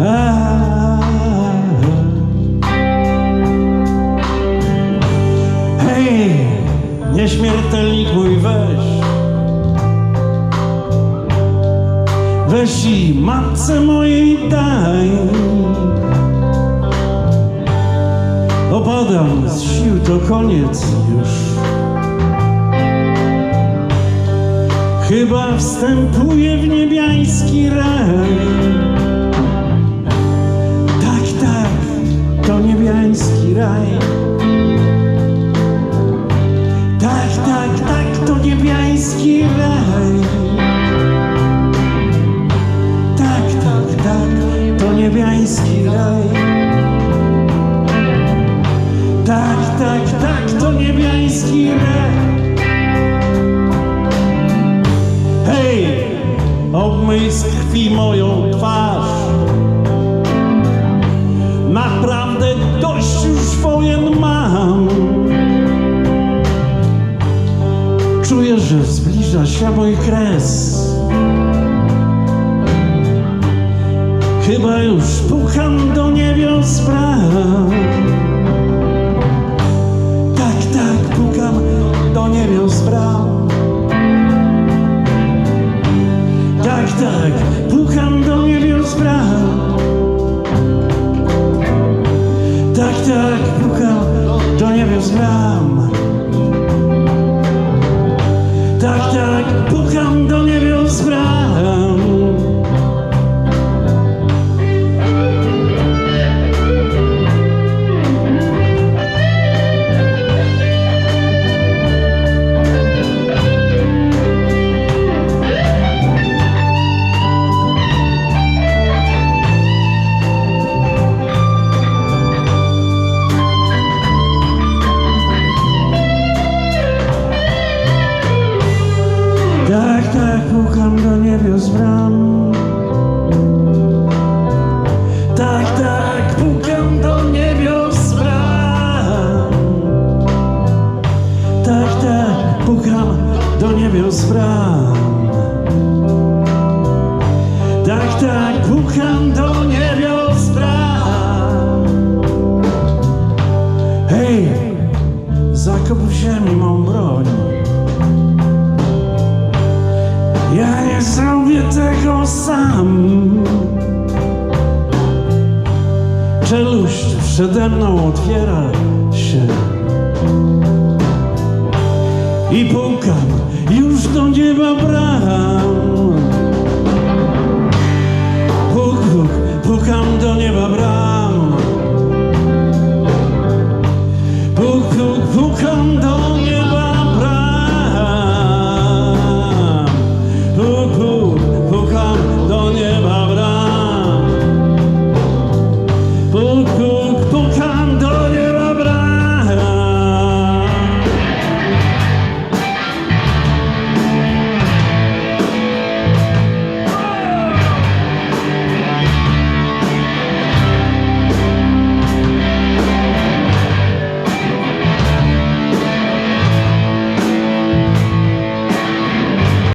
Hej, nieśmiertelnik mój weź. Weź i matce mojej daj. Opadam z sił, to koniec już. Chyba wstępuje w niebiański raj. Raj. Tak, tak, tak, to niebiański raj. Tak, tak, tak, to niebiański raj. Tak, tak, tak, to niebiański raj. Hej, obmyj z krwi moją twarz. Że zbliża się mój kres. Chyba już pukam do niebios bram. Tak, tak, pukam do niebios bram. Tak, tak, pukam do niebios bram. Tak, tak, pukam do niebios bram. shine pukam do niebios bram. Tak, tak, pukam do niebios bram. Tak, tak, pukam do niebios bram. Tak, tak, pukam do niebios bram. Hej, zakop w ziemi mą broń. Ja nie zrobię tego sam. Czeluść przede mną otwiera się i pukam już do nieba bram. Puk, puk, pukam do nieba bram. Puk, puk, pukam do